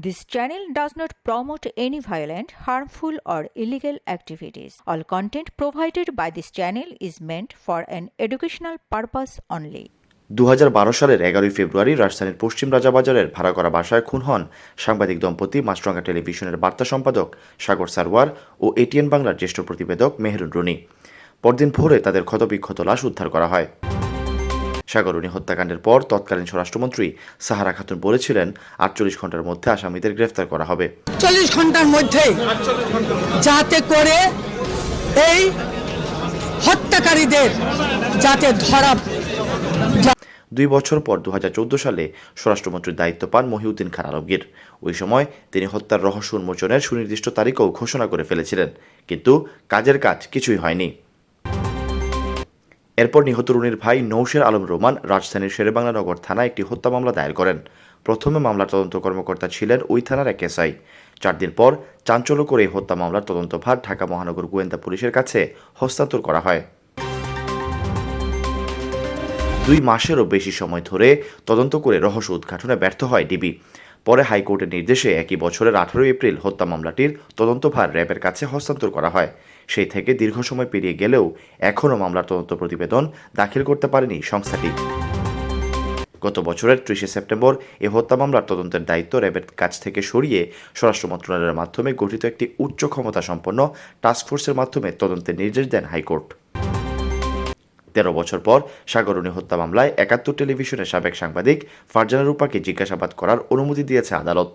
This channel does not promote any violent, harmful, or illegal activities. All content provided by this channel is meant for an educational purpose only. দু হাজার বারো সালের এগারোই ফেব্রুয়ারি রাজধানীর পশ্চিম রাজাবাজারের ভাড়া করা বাসায় খুন হন সাংবাদিক দম্পতি মাছরাঙ্গা টেলিভিশনের বার্তা সম্পাদক সাগর সারওয়ার ও এটিএন বাংলার জ্যেষ্ঠ প্রতিবেদক মেহরুন রুনি পরদিন ভোরে তাদের ক্ষতবিক্ষত লাশ উদ্ধার করা হয় সাগর রুনি হত্যাকাণ্ডের পর তৎকালীন স্বরাষ্ট্রমন্ত্রী সাহারা খাতুন বলেছিলেন আটচল্লিশ ঘণ্টার মধ্যে আসামিদের গ্রেফতার করা হবে। চল্লিশ ঘণ্টার মধ্যে যাতে করে এই হত্যাকারীদের যাতে ধরা দুই বছর পর দু হাজার চৌদ্দ সালে স্বরাষ্ট্রমন্ত্রীর দায়িত্ব পান মহিউদ্দিন খান আলমগীর। ওই সময় তিনি হত্যার রহস্য উন্মোচনের সুনির্দিষ্ট তারিখও ঘোষণা করে ফেলেছিলেন কিন্তু কাজের কাজ কিছুই হয়নি। এরপর নিহত রুনির ভাই নৌশের আলম রোমান রাজধানীর শেরেবাংলা নগর থানায় একটি হত্যা মামলা দায়ের করেন। প্রথমে মামলার তদন্ত কর্মকর্তা ছিলেন ওই থানার এক এসআই। চার দিন পর চাঞ্চল্য করে এই হত্যা মামলার তদন্তভার ঢাকা মহানগর গোয়েন্দা পুলিশের কাছে হস্তান্তর করা হয়। দুই মাসেরও বেশি সময় ধরে তদন্ত করে রহস্য উদ্ঘাটনে ব্যর্থ হয় ডিবি। পরে হাইকোর্টের নির্দেশে একই বছরের আঠারোই এপ্রিল হত্যা মামলাটির তদন্তভার র্যাবের কাছে হস্তান্তর করা হয়। সেই থেকে দীর্ঘ সময় পেরিয়ে গেলেও এখনও মামলার তদন্ত প্রতিবেদন দাখিল করতে পারেনি সংস্থাটি। গত বছরের ত্রিশে সেপ্টেম্বর এ হত্যা মামলার তদন্তের দায়িত্ব র্যাবের কাছ থেকে সরিয়ে স্বরাষ্ট্র মন্ত্রণালয়ের মাধ্যমে গঠিত একটি উচ্চ ক্ষমতা সম্পন্ন টাস্কফোর্সের মাধ্যমে তদন্তের নির্দেশ দেন হাইকোর্ট। তেরো বছর পর সাগরণী হত্যা মামলায় একাত্তর টেলিভিশনের সাবেক সাংবাদিক ফারজানা রূপাকে জিজ্ঞাসাবাদ করার অনুমতি দিয়েছে আদালত।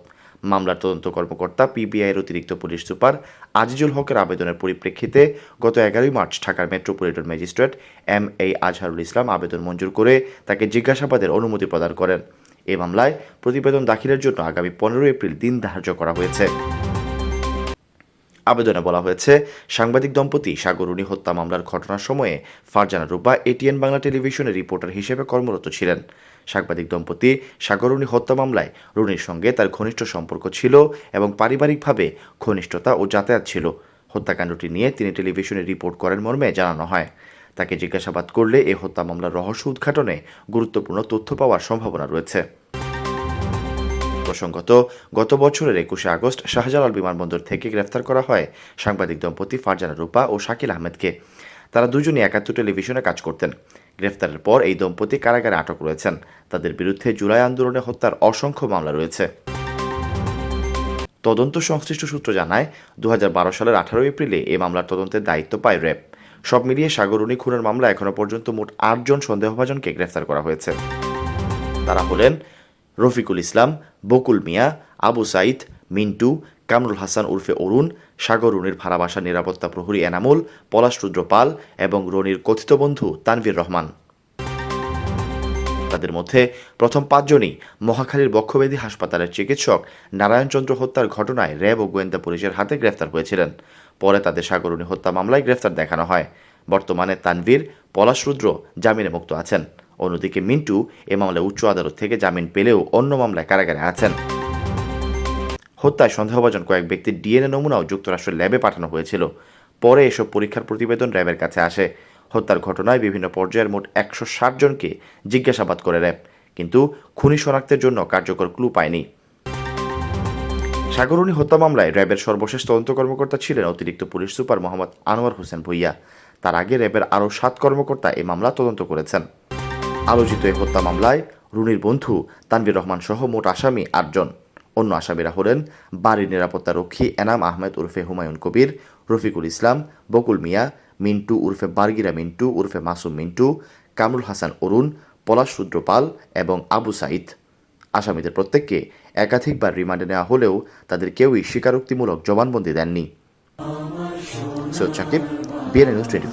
মামলার তদন্ত কর্মকর্তা পিবিআইয়ের অতিরিক্ত পুলিশ সুপার আজিজুল হকের আবেদনের পরিপ্রেক্ষিতে গত এগারোই মার্চ ঢাকার metropolitan magistrate M A Azharul Islam আবেদন মঞ্জুর করে তাকে জিজ্ঞাসাবাদের অনুমতি প্রদান করেন। এ মামলায় প্রতিবেদন দাখিলের জন্য আগামী পনেরো এপ্রিল দিন ধার্য করা হয়েছে। আবেদনে বলা হয়েছে, সাংবাদিক দম্পতি সাগরুনি হত্যা মামলার ঘটনার সময়ে ফারজানা রূপা এটিএন বাংলা টেলিভিশনের রিপোর্টার হিসেবে কর্মরত ছিলেন। সাংবাদিক দম্পতি সাগরুনি হত্যা মামলায় রুনির সঙ্গে তার ঘনিষ্ঠ সম্পর্ক ছিল এবং পারিবারিকভাবে ঘনিষ্ঠতা ও যাতায়াত ছিল। হত্যাকাণ্ডটি নিয়ে তিনি টেলিভিশনে রিপোর্ট করেন মর্মে জানানো হয়। তাকে জিজ্ঞাসাবাদ করলে এ হত্যা মামলার রহস্য উদ্ঘাটনে গুরুত্বপূর্ণ তথ্য পাওয়ার সম্ভাবনা রয়েছে। প্রসঙ্গত, গত বছরের একুশে আগস্ট শাহজালাল বিমানবন্দর থেকে গ্রেফতার করা হয় সাংবাদিক দম্পতি ফারজানা রূপা ও শাকিল আহমেদকে। তারা দুজনই একাত্তর টেলিভিশনে কাজ করতেন। গ্রেফতারের পর এই দম্পতি কারাগারে আটক রয়েছেন। তাদের বিরুদ্ধে জুলাই আন্দোলনে হত্যার অসংখ্য মামলা রয়েছে। তদন্ত সংশ্লিষ্ট সূত্র জানায় দু হাজার বারো সালের আঠারো এপ্রিলে এই মামলার তদন্তের দায়িত্ব পায় র্যাব। সব মিলিয়ে সাগরুনি খুনের মামলা এখনও পর্যন্ত মোট আটজন সন্দেহভাজনকে গ্রেফতার করা হয়েছে। তারা হলেন রফিকুল ইসলাম, বকুল মিয়া, আবু সাইদ, মিন্টু, কামরুল হাসান উর্ফে অরুণ, সাগর রুনির নিরাপত্তা প্রহরী এনামুল, পলাশ রুদ্র পাল এবং রনির কথিত বন্ধু তানভীর রহমান। তাদের মধ্যে প্রথম পাঁচজনই মহাখালীর বক্ষব্যাধি হাসপাতালের চিকিৎসক নারায়ণচন্দ্র হত্যার ঘটনায় র্যাব ও গোয়েন্দা পুলিশের হাতে গ্রেফতার হয়েছিলেন। পরে তাদের সাগরণী হত্যা মামলায় গ্রেফতার দেখানো হয়। বর্তমানে তানভীর, পলাশ রুদ্র জামিনে মুক্ত আছেন। অন্যদিকে মিন্টু এ মামলায় উচ্চ আদালত থেকে জামিন পেলেও অন্য মামলায় কারাগারে আছেন। হত্যায় সন্দেহভাজন কয়েক ব্যক্তির ডিএনএ নমুনাও যুক্তরাষ্ট্রের ল্যাবে পাঠানো হয়েছিল। পরে এসব পরীক্ষার প্রতিবেদন র্যাবের কাছে আসে। হত্যার ঘটনায় বিভিন্ন পর্যায়ের মোট একশো ষাট জনকে জিজ্ঞাসাবাদ করে র্যাব, কিন্তু খুনি শনাক্তের জন্য কার্যকর ক্লু পায়নি। সাগরণী হত্যা মামলায় র্যাবের সর্বশেষ তদন্ত কর্মকর্তা ছিলেন অতিরিক্ত পুলিশ সুপার মোহাম্মদ আনোয়ার হোসেন ভুইয়া। তার আগে র্যাবের আরও সাত কর্মকর্তা এই মামলা তদন্ত করেছেন। আলোচিত এই হত্যা মামলায় রুনির বন্ধু তানভীর রহমান সহ মোট আসামি আটজন। অন্য আসামিরা হলেন বাড়ির নিরাপত্তা রক্ষী এনাম আহমেদ উরফে হুমায়ুন কবির, রফিকুল ইসলাম, বকুল মিয়া, মিন্টু উরফে বারগিরা মিন্টু, উরফে মাসুম মিন্টু, কামরুল হাসান অরুণ, পলাশ রুদ্র পাল এবং আবু সাইদ আসামিদের প্রত্যেককে একাধিকবার রিমান্ডে নেওয়া হলেও তাদের কেউই স্বীকারোক্তিমূলক জবানবন্দি দেননি। Syed Sakib BNA news twenty